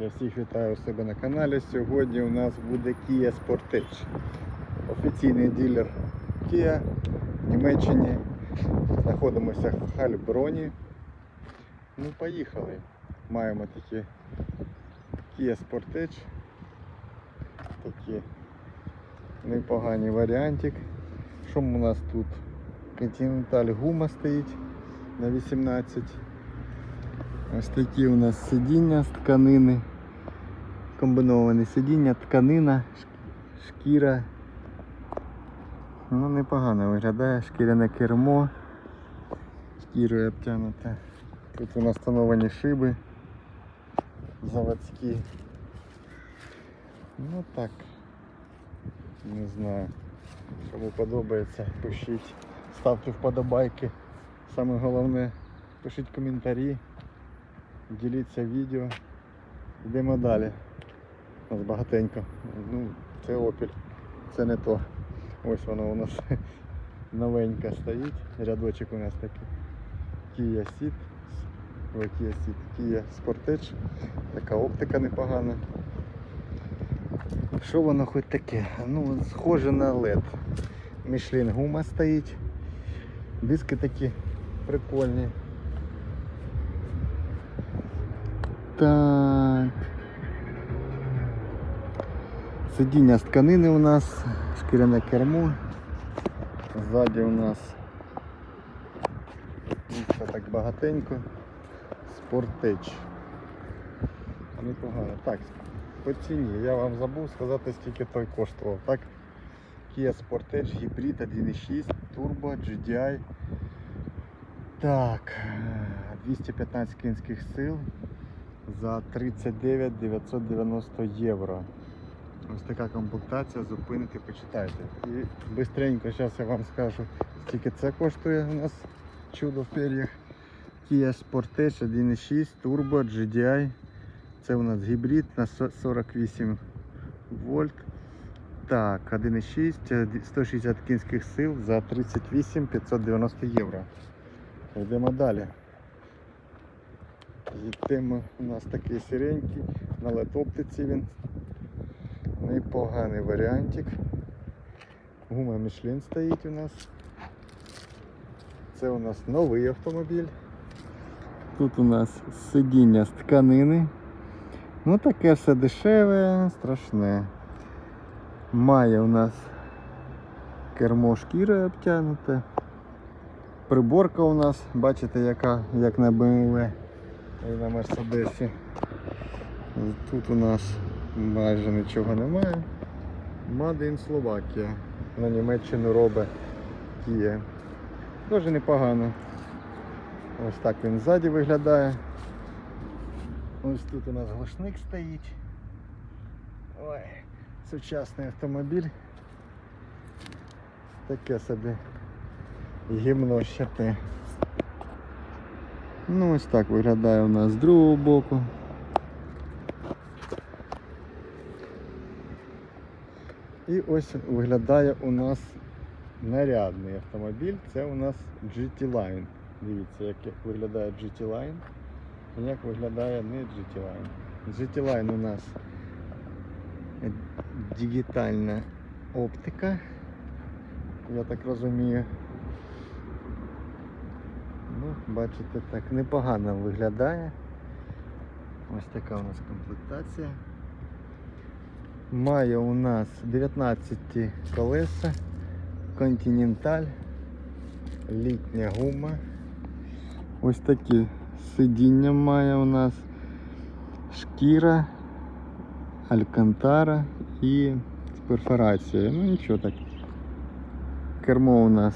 Я всіх вітаю у себе на каналі. Сьогодні у нас буде Kia Sportage. Офіційний дилер Kia в Німеччині. Знаходимося в Хальброні. Ну, поїхали. Маємо такі Kia Sportage. Такі непогані варіантик. Що у нас тут? Continental гума стоїть на 18. Ось такі у нас сидіння з тканини. Комбіновані сидіння, тканина, шкіра. Ну, непогано виглядає, шкіряне кермо. Шкірою обтянуте. Тут у нас встановлені шиби заводські. Ну так. Не знаю. Кому подобається, пишіть, ставте вподобайки. Саме головне, пишіть коментарі, діліться відео. Йдемо далі. У нас багатенько. Ну, це Opel. Це не то. Ось воно у нас новенька стоїть. Рядочок у нас такий. Kia Ceed. Ой, Kia Ceed. Kia Sportage. Така оптика непогана. Що воно хоч таке? Ну, схоже на LED. Michelin гума стоїть. Диски такі прикольні. Так. Сидіння з тканини у нас, шкіряне кермо. Ззаді у нас місця так багатенько. Спортеч. Непогано. Так, по ціні. Я вам забув сказати, скільки той коштував. Так? Kia Sportage Hybrid 1.6 Turbo GDI. Так, 215 кінських сил за 39 990 євро. Ось така комплектація, зупините, почитайте. І швидко зараз я вам скажу, скільки це коштує у нас чудо в пер'ях. Kia Sportage 1.6 Turbo GDI. Це у нас гібрид на 48 вольт. Так, 1.6, 160 кінських сил за 38 590 євро. Йдемо далі. Йдемо, у нас такий сіренький, на летоптиці він. Непоганий варіантик. Гума Michelin стоїть у нас. Це у нас новий автомобіль. Тут у нас сидіння з тканини. Ну таке все дешеве, страшне. Має у нас кермо шкірою обтягнуте. Приборка у нас, бачите, яка, як на BMW і на Мерседесі. Тут у нас майже нічого немає. In Slovakia. На Німеччину робить Kia. Дуже непогано. Ось так він ззаді виглядає. Ось тут у нас глушник стоїть. Ой, сучасний автомобіль. Таке собі гімно щати. Ну ось так виглядає у нас з другого боку. І ось виглядає у нас нарядний автомобіль. Це у нас GT Line. Дивіться, як виглядає GT Line. І як виглядає не GT Line. GT Line у нас дигітальна оптика. Я так розумію. Ну, бачите, так непогано виглядає. Ось така у нас комплектація. Має у нас 19 колеса, континенталь, літня гума. Ось такі сидіння має у нас шкіра, алькантара і з перфорацією. Ну нічого так. Кермо у нас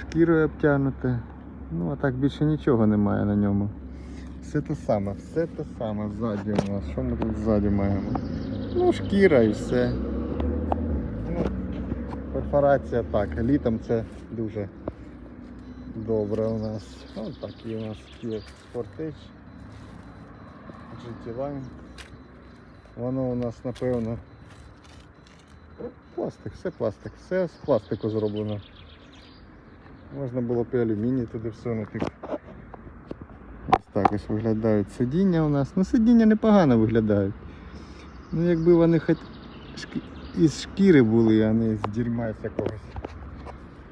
шкірою обтягнуте. Ну а так більше нічого немає на ньому. Все те саме, все те саме ззаді у нас. Що ми тут ззаді маємо? Ну, шкіра і все. Ну, перфорація так, літом це дуже добре у нас. Ось такий у нас Kia Sportage. GT Line. Воно у нас напевно пластик, все пластик, все з пластику зроблено. Можна було б і алюміній туди всунути. Так ось виглядають сидіння у нас. Ну сидіння непогано виглядають. Ну якби вони хоч із шкіри були, а не з дерьма якогось,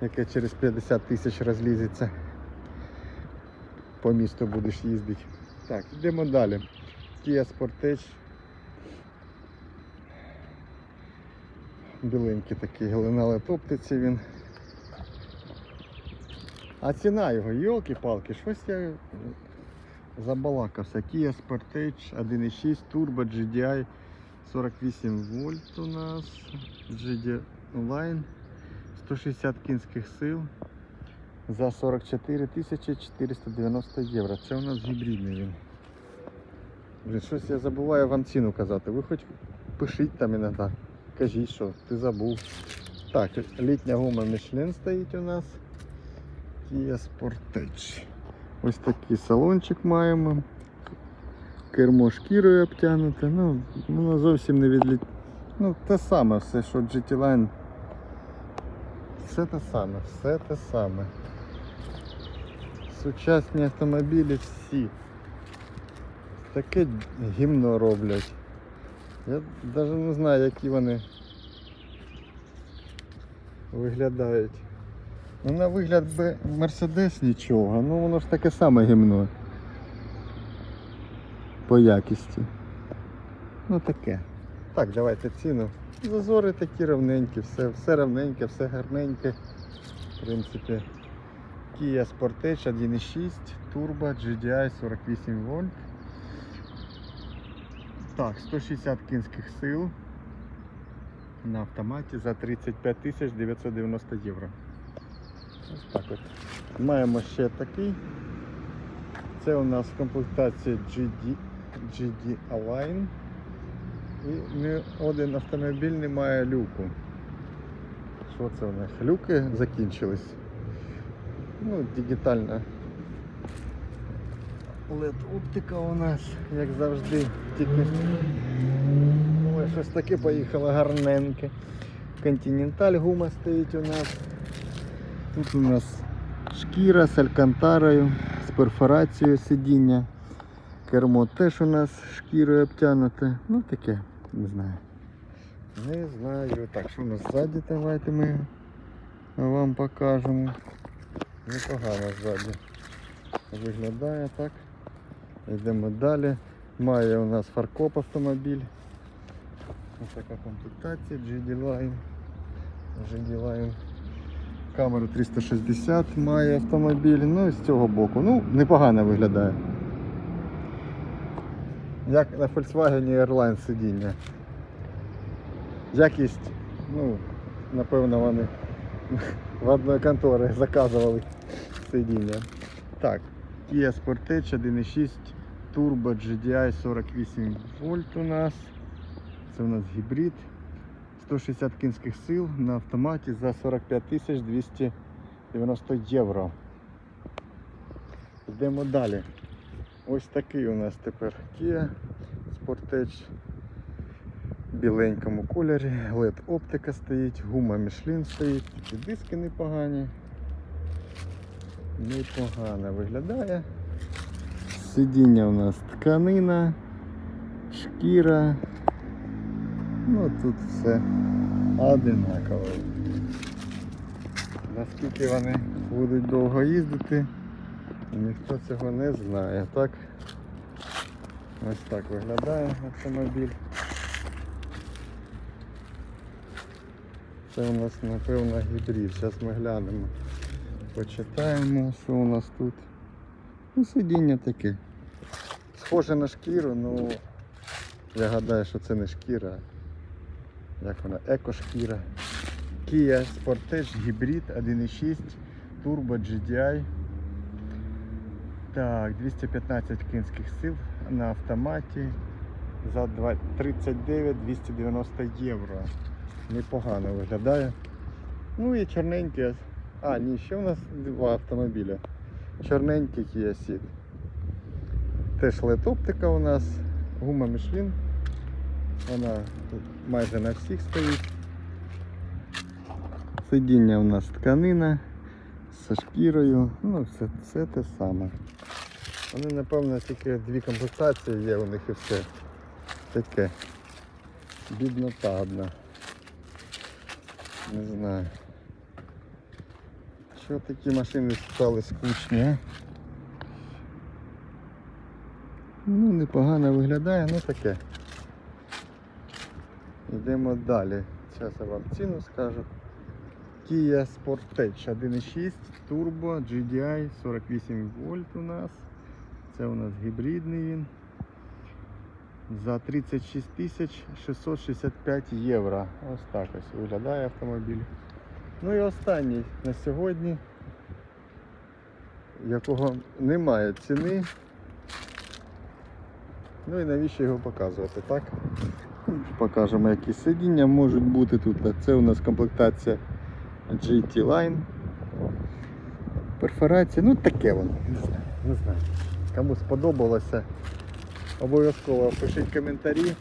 яке через 50 тисяч розлізеться. По місту будеш їздити. Так, йдемо далі. Kia Sportage. Біленький такий на оптиці він. А ціна його, йолки-палки, щось я забалакався. Kia Sportage 1.6 Turbo GDI 48 вольт у нас. GD Line 160 кінських сил за 44 490 євро. Це у нас гібридний він. Блін, щось я забуваю вам ціну казати. Ви хоч пишіть там іноді. Кажіть, що ти забув. Так, літня гума Michelin стоїть у нас. Kia Sportage. Ось такий салончик маємо. Кермо шкірою обтягнуте. Ну, воно зовсім не відліт. Ну, те саме все, що GT Line. Все те саме, все те саме. Сучасні автомобілі всі. Таке гімно роблять. Я навіть не знаю, які вони виглядають. Ну, на вигляд би Мерседес нічого, ну воно ж таке саме гімно. По якісті. Ну таке. Так, давайте ціну. Зазори такі ровненькі, все, все ровненьке, все гарненьке. В принципі. Kia Sportage 1.6 Turbo GDI 48 вольт. Так, 160 кінських сил на автоматі за 35 тисяч 990 євро. Ось так от. Маємо ще такий. Це у нас комплектація GD, GD Align. І один автомобіль не має люку. Що це у нас? Люки закінчились. Ну, дигітальна LED оптика у нас, як завжди, тільки Ой, щось таке поїхало гарненьке. Континенталь гума стоїть у нас. Тут у нас шкіра з алькантарою, з перфорацією сидіння. Кермо теж у нас шкірою обтягнуте. Ну таке, не знаю. Не знаю. Так, що у нас ззаді, давайте ми вам покажемо. Непогано ззаді. Виглядає так. Йдемо далі. Має у нас фаркоп автомобіль. Ось така комплектація GD Line. GD Line. Камеру 360 має автомобіль. Ну і з цього боку. Ну, непогано виглядає. Як на Volkswagen Airlines сидіння. Якість, ну, напевно, вони в одної контори заказували сидіння. Так, Kia Sportage 1.6 Turbo GDI 48 вольт у нас. Це у нас гібрид. 160 кінських сил на автоматі за 45 290 євро. Йдемо далі. Ось такий у нас тепер Kia Sportage в біленькому кольорі, LED оптика стоїть, гума Michelin стоїть, такі диски непогані. Непогано виглядає. Сидіння у нас тканина, шкіра. Ну тут все одинаково. Наскільки вони будуть довго їздити, ніхто цього не знає. Так? Ось так виглядає автомобіль. Це у нас напевно гібрид. Зараз ми глянемо. Почитаємо, що у нас тут. Ну, сидіння таке. Схоже на шкіру, ну я гадаю, що це не шкіра. Як вона? Екошкіра. Kia Sportage Hybrid 1.6 Turbo GDI. Так, 215 кінських сил на автоматі за 39-290 євро. Непогано виглядає. Ну і чорненьке. А, ні, ще у нас два автомобіля. Чорненький Kia Ceed. Теж LED оптика у нас, гума Michelin. Вона тут майже на всіх стоїть. Сидіння у нас тканина зі шкірою, ну все, все те саме. Вони, напевно, тільки дві комплектації є у них і все. Таке. біднота одна. Не знаю. Що такі машини стали скучні, а? Ну, непогано виглядає, ну таке. Йдемо далі. Зараз я вам ціну скажу. Kia Sportage 1.6 Turbo GDI 48 вольт у нас. Це у нас гібридний він. За 36 тисяч 665 євро. Ось так ось виглядає автомобіль. Ну і останній на сьогодні, якого немає ціни. Ну і навіщо його показувати, так? Покажемо, які сидіння можуть бути тут. Це у нас комплектація GT Line. Перфорація, ну таке воно. Не знаю. Не знаю. Кому сподобалося, обов'язково пишіть коментарі.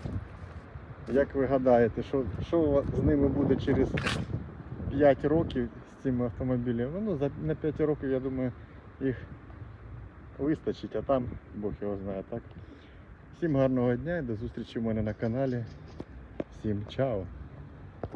Як ви гадаєте, що, що з ними буде через 5 років з цими автомобілями? Ну, за, на 5 років, я думаю, їх вистачить, а там Бог його знає, так? Всім гарного дня і до зустрічі в мене на каналі. Всім чао!